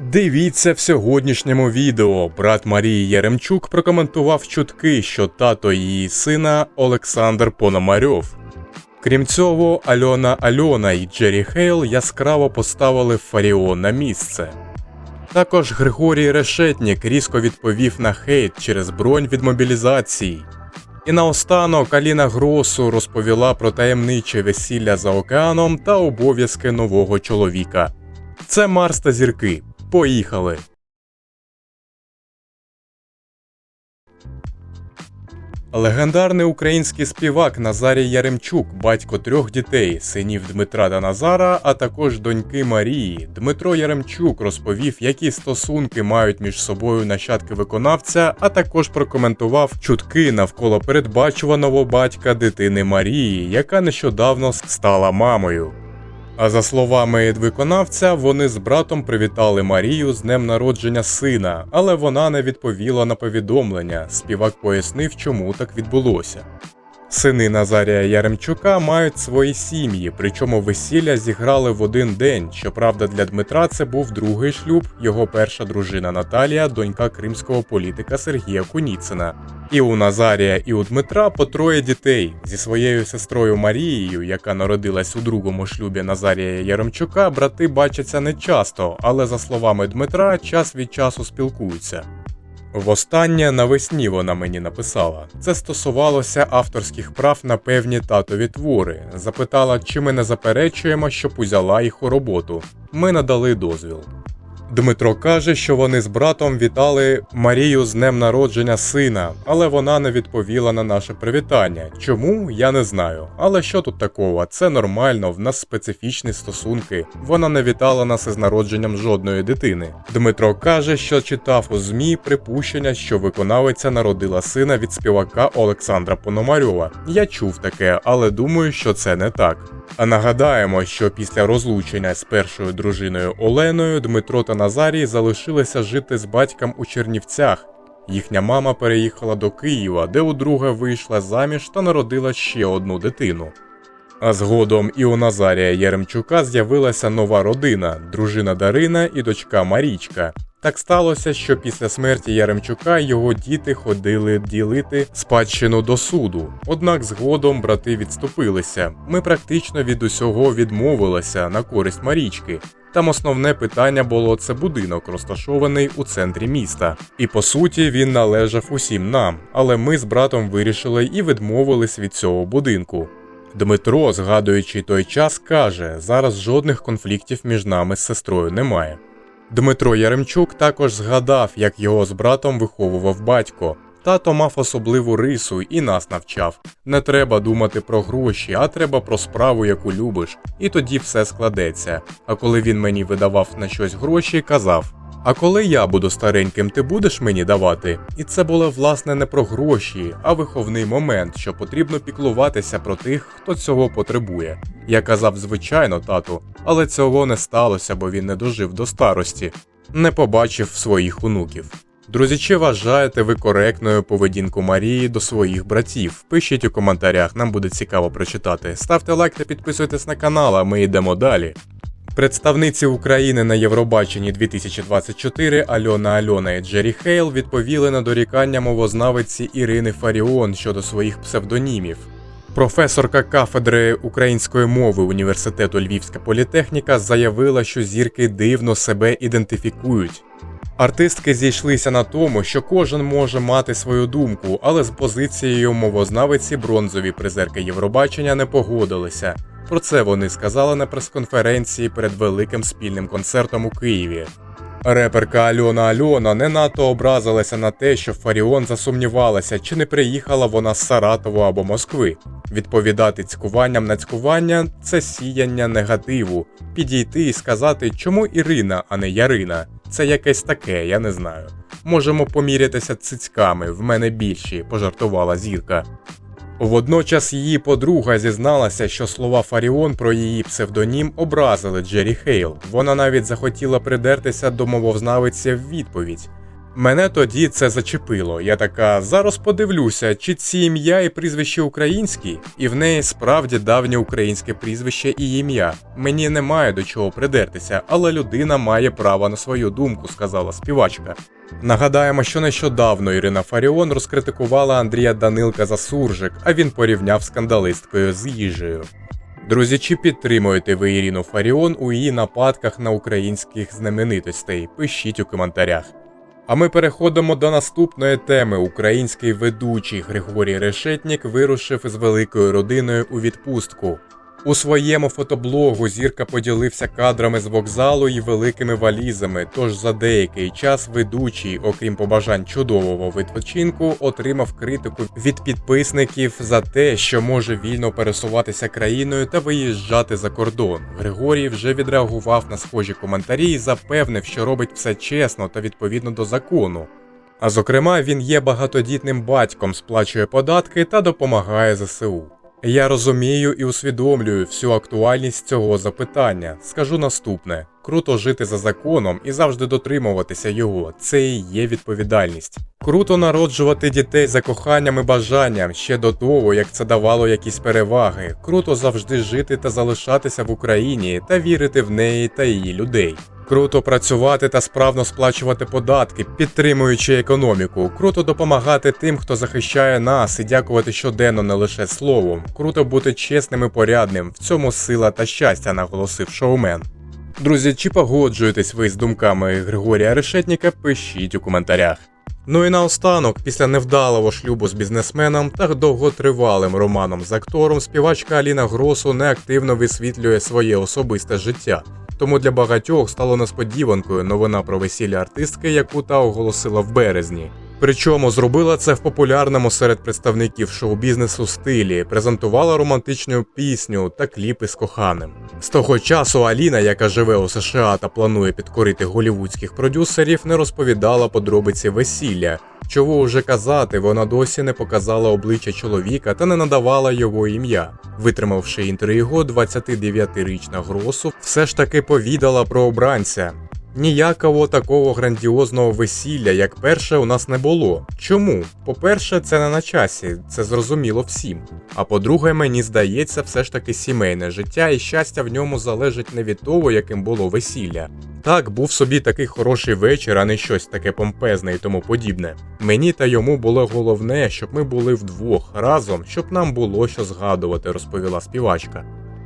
Дивіться в сьогоднішньому відео. Брат Марії Яремчук прокоментував чутки, що тато її сина Олександр Пономарьов. Крім цього, Альона Альона і Джері Хейл яскраво поставили Фаріон на місце. Також Григорій Решетнік різко відповів на хейт через бронь від мобілізації. І наостанок Аліна Гросу розповіла про таємниче весілля за океаном та обов'язки нового чоловіка. Це Марс та зірки. Поїхали! Легендарний український співак Назарій Яремчук, батько трьох дітей, синів Дмитра та Назара, а також доньки Марії. Дмитро Яремчук розповів, які стосунки мають між собою нащадки виконавця, а також прокоментував чутки навколо передбачуваного батька дитини Марії, яка нещодавно стала мамою. А за словами виконавця, вони з братом привітали Марію з днем народження сина, але вона не відповіла на повідомлення. Співак пояснив, чому так відбулося. Сини Назарія Яремчука мають свої сім'ї, причому весілля зіграли в один день. Щоправда, для Дмитра це був другий шлюб, його перша дружина Наталія, донька кримського політика Сергія Куніцина. І у Назарія, і у Дмитра по троє дітей зі своєю сестрою Марією, яка народилась у другому шлюбі Назарія Яремчука, брати бачаться не часто, але за словами Дмитра, час від часу спілкуються. Востаннє навесні вона мені написала. Це стосувалося авторських прав на певні татові твори. Запитала, чи ми не заперечуємо, щоб узяла їх у роботу. Ми надали дозвіл. Дмитро каже, що вони з братом вітали Марію з днем народження сина, але вона не відповіла на наше привітання. Чому я не знаю. Але що тут такого? Це нормально, в нас специфічні стосунки. Вона не вітала нас із народженням жодної дитини. Дмитро каже, що читав у ЗМІ припущення, що виконавиця народила сина від співака Олександра Пономарьова. Я чув таке, але думаю, що це не так. А нагадаємо, що після розлучення з першою дружиною Оленою Дмитро та Назарій залишилися жити з батьком у Чернівцях. Їхня мама переїхала до Києва, де удруге вийшла заміж та народила ще одну дитину. А згодом і у Назарія Яремчука з'явилася нова родина дружина Дарина і дочка Марічка. Так сталося, що після смерті Яремчука його діти ходили ділити спадщину до суду. Однак згодом брати відступилися. Ми практично від усього відмовилися на користь Марічки. Там основне питання було це будинок, розташований у центрі міста. І по суті він належав усім нам, але ми з братом вирішили і відмовились від цього будинку. Дмитро, згадуючи той час, каже: зараз жодних конфліктів між нами з сестрою немає. Дмитро Яремчук також згадав, як його з братом виховував батько. Тато мав особливу рису і нас навчав. Не треба думати про гроші, а треба про справу, яку любиш, і тоді все складеться. А коли він мені видавав на щось гроші, казав: А коли я буду стареньким, ти будеш мені давати? І це було власне не про гроші, а виховний момент, що потрібно піклуватися про тих, хто цього потребує. Я казав, звичайно, тату, але цього не сталося, бо він не дожив до старості, не побачив своїх онуків. Друзі, чи вважаєте ви коректною поведінку Марії до своїх братів? Пишіть у коментарях, нам буде цікаво прочитати. Ставте лайк та підписуйтесь на канал, а ми йдемо далі. Представниці України на Євробаченні 2024 Альона Альона і Джері Хейл відповіли на дорікання мовознавиці Ірини Фаріон щодо своїх псевдонімів. Професорка кафедри української мови університету Львівська політехніка заявила, що зірки дивно себе ідентифікують. Артистки зійшлися на тому, що кожен може мати свою думку, але з позицією мовознавиці бронзові призерки Євробачення не погодилися. Про це вони сказали на прес-конференції перед великим спільним концертом у Києві. Реперка Альона Альона не надто образилася на те, що Фаріон засумнівалася, чи не приїхала вона з Саратова або Москви. Відповідати цькуванням на цькування це сіяння негативу, підійти і сказати, чому Ірина, а не Ярина. Це якесь таке, я не знаю. Можемо помірятися цицьками, в мене більші, пожартувала зірка. Водночас її подруга зізналася, що слова Фаріон про її псевдонім образили Джері Хейл. Вона навіть захотіла придертися до мовознавиця в відповідь. Мене тоді це зачепило. Я така зараз подивлюся, чи ці ім'я і прізвище українські, і в неї справді давнє українське прізвище і ім'я. Мені немає до чого придертися, але людина має право на свою думку, сказала співачка. Нагадаємо, що нещодавно Ірина Фаріон розкритикувала Андрія Данилка за суржик, а він порівняв скандалисткою з їжею. Друзі, чи підтримуєте ви Ірину Фаріон у її нападках на українських знаменитостей? Пишіть у коментарях. А ми переходимо до наступної теми. Український ведучий Григорій Решетнік вирушив із великою родиною у відпустку. У своєму фотоблогу зірка поділився кадрами з вокзалу і великими валізами. Тож за деякий час ведучий, окрім побажань чудового відпочинку, отримав критику від підписників за те, що може вільно пересуватися країною та виїжджати за кордон. Григорій вже відреагував на схожі коментарі і запевнив, що робить все чесно та відповідно до закону. А зокрема, він є багатодітним батьком, сплачує податки та допомагає ЗСУ. Я розумію і усвідомлюю всю актуальність цього запитання. Скажу наступне: круто жити за законом і завжди дотримуватися його. Це і є відповідальність. Круто народжувати дітей за коханням і бажанням ще до того, як це давало якісь переваги. Круто завжди жити та залишатися в Україні та вірити в неї та її людей. Круто працювати та справно сплачувати податки, підтримуючи економіку. Круто допомагати тим, хто захищає нас, і дякувати щоденно не лише словом. Круто бути чесним і порядним. В цьому сила та щастя, наголосив шоумен. Друзі, чи погоджуєтесь ви з думками Григорія Решетніка? Пишіть у коментарях. Ну і наостанок, після невдалого шлюбу з бізнесменом та довготривалим романом з актором, співачка Аліна Гросу неактивно висвітлює своє особисте життя. Тому для багатьох стало несподіванкою новина про весілля артистки, яку та оголосила в березні. Причому зробила це в популярному серед представників шоу-бізнесу стилі, презентувала романтичну пісню та кліпи з коханим. З того часу Аліна, яка живе у США та планує підкорити голівудських продюсерів, не розповідала подробиці весілля. Чого вже казати, вона досі не показала обличчя чоловіка та не надавала його ім'я. Витримавши інтригу, 29-річна Гросу все ж таки повідала про обранця. Ніякого такого грандіозного весілля, як перше, у нас не було. Чому? По-перше, це не на часі, це зрозуміло всім. А по-друге, мені здається, все ж таки сімейне життя і щастя в ньому залежить не від того, яким було весілля. Так, був собі такий хороший вечір, а не щось таке помпезне і тому подібне. Мені та йому було головне, щоб ми були вдвох разом, щоб нам було що згадувати, розповіла співачка.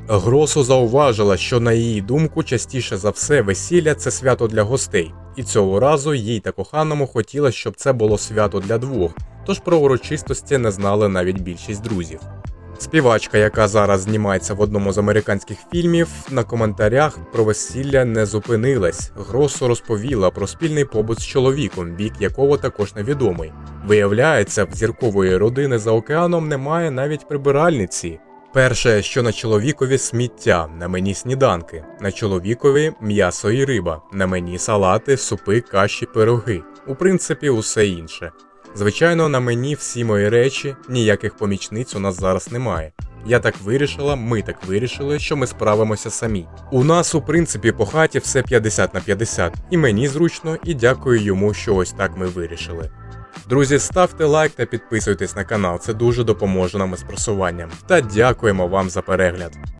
Гросу зауважила, що на її думку частіше за все весілля це свято для гостей, і цього разу їй та коханому хотілося, щоб це було свято для двох, тож про урочистості не знали навіть більшість друзів. Співачка, яка зараз знімається в одному з американських фільмів, на коментарях про весілля не зупинилась. Гросу розповіла про спільний побут з чоловіком, бік якого також невідомий. Виявляється, в зіркової родини за океаном немає навіть прибиральниці. Перше, що на чоловікові сміття, на мені сніданки, на чоловікові м'ясо і риба, на мені салати, супи, каші, пироги. У принципі, усе інше. Звичайно, на мені всі мої речі, ніяких помічниць у нас зараз немає. Я так вирішила, ми так вирішили, що ми справимося самі. У нас, у принципі, по хаті все 50 на 50, і мені зручно, і дякую йому, що ось так ми вирішили. Друзі, ставте лайк та підписуйтесь на канал, це дуже допоможе нам із просуванням. Та дякуємо вам за перегляд.